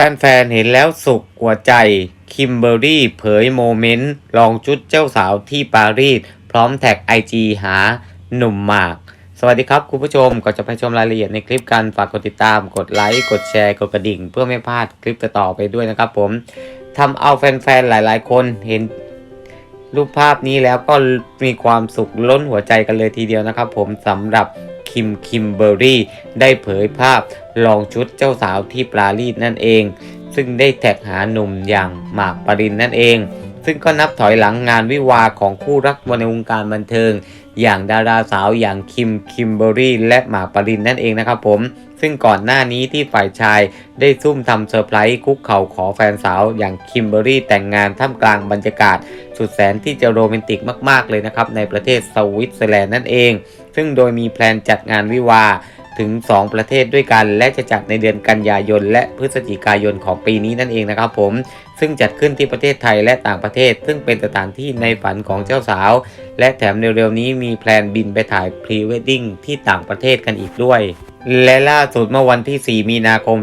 แฟนๆ เห็นแล้วสุขหัวใจ คิมเบอรี่เผยโมเมนต์ลองชุดเจ้าสาวที่ปารีส พร้อมแท็กไอจีหาหนุ่มหมาก สวัสดีครับคุณผู้ชมก่อนจะไปชมรายละเอียดในคลิปกัน ฝากกดติดตาม กดไลค์ กดแชร์ กดกระดิ่ง เพื่อไม่พลาดคลิปต่อไปด้วยนะครับผมทำเอาแฟนๆ หลายๆ คนเห็นรูปภาพนี้แล้วก็มีความสุขล้นหัวใจกันเลยทีเดียวนะครับผมสำหรับคิมคิมเบอรี่ได้เผยภาพ ลองชุดเจ้าสาวที่ปารีสนั่นเอง ซึ่งได้แท็กหาหนุ่มอย่างหมากปรินนั่นเอง ซึ่งก็นับถอยหลังงานวิวาของคู่รักในวงการบันเทิง อย่างดาราสาวอย่างคิมคิมเบอรี่และหมากปรินนั่นเองนะครับผมซึ่งก่อนหน้านี้ที่ฝ่ายชายได้ซุ่มทำเซอร์ไพรส์คุกเข่าขอแฟนสาวอย่างคิมเบอรี่แต่งงานท่ามกลางบรรยากาศ สุดแสนที่จะโรแมนติกมาก ๆ เลยนะครับ ในประเทศสวิตเซอร์แลนด์นั่นเอง ซึ่งโดยมีแพลนจัดงานวิวา ถึง 2 ประเทศด้วยกัน และจะจัดในเดือนกันยายน และพฤศจิกายนของปีนี้นั่นเองนะครับผม ซึ่งจัดขึ้นที่ประเทศไทยและต่างประเทศ ซึ่งเป็นสถานที่ในฝันของเจ้าสาว และแถมเร็วๆนี้มีแพลนบินไปถ่ายพรีเวดดิ้งที่ต่างประเทศกันอีกด้วย และล่าสุดเมื่อวันที่ 4 มีนาคม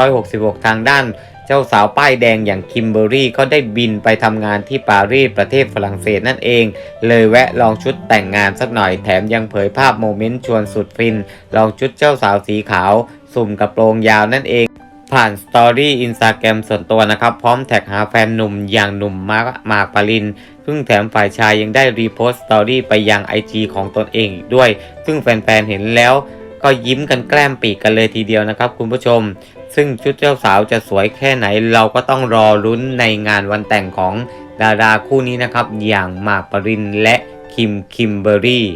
2566 ทางด้าน เจ้าสาวป้ายแดงอย่างคิมเบอรี่ก็ได้บินไปทำงานที่ปารีสประเทศฝรั่งเศสนั่นเอง เลยแวะลองชุดแต่งงานสักหน่อยแถมยังเผยภาพโมเมนต์ชวนสุดฟิน ลองชุดเจ้าสาวสีขาว สุ่มกระโปรงยาวนั่นเองผ่านสตอรี่อินสตาแกรมส่วนตัวนะครับ พร้อมแท็กหาแฟนหนุ่มอย่างหนุ่มมาร์คมากปริน ซึ่งแถมฝ่ายชายยังได้รีโพสต์สตอรี่ไปยัง IG ของตนเองอีกด้วย ซึ่งแฟนๆเห็นแล้วก็ยิ้มกันแกล้มปีกกันเลยทีเดียวนะครับคุณผู้ชม ซึ่งชุดเจ้าสาวจะสวยแค่ไหนเราก็ต้องรอลุ้นในงานวันแต่งของดาราคู่นี้นะครับ อย่างหมากปรินและคิมคิมเบอรี่